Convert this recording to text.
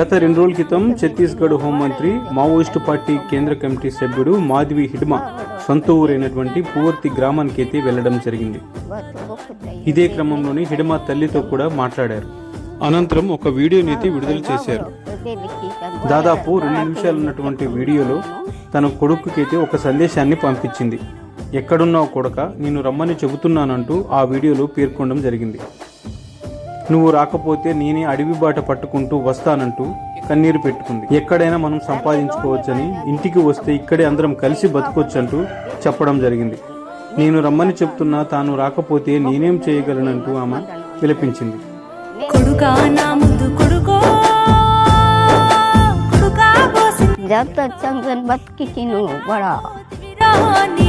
గత రెండు రోజుల క్రితం ఛత్తీస్గఢ్ హోంమంత్రి మావోయిస్టు పార్టీ కేంద్ర కమిటీ సభ్యుడు మాధవి హిడ్మా సొంత ఊరైనటువంటి పూర్తి గ్రామానికి అయితే వెళ్ళడం జరిగింది. ఇదే క్రమంలోనే హిడ్మా తల్లితో కూడా మాట్లాడారు. అనంతరం ఒక వీడియోని అయితే విడుదల చేశారు. దాదాపు రెండు నిమిషాలు ఉన్నటువంటి వీడియోలో తన కొడుకుకైతే ఒక సందేశాన్ని పంపించింది. ఎక్కడున్నావు కొడక నేను రమ్మని చెబుతున్నానంటూ ఆ వీడియోలో పేర్కొనడం జరిగింది. నువ్వు రాకపోతే నేనే అడవి బాట పట్టుకుంటూ వస్తానంటూ కన్నీరు పెట్టుకుంది ఎక్కడైనా మనం సంపాదించుకోవచ్చని ఇంటికి వస్తే ఇక్కడే అందరం కలిసి బతకొచ్చంటూ చెప్పడం జరిగింది నేను రమ్మని చెప్తున్నా తాను రాకపోతే నేనేం చేయగలనంటూ ఆమె విలపించింది కొడుకా నా ముందు కొడుకో కొడుకా పోసిన जब तक चंदन बत की किनो बड़ा నేను ఒక్కదాన్ని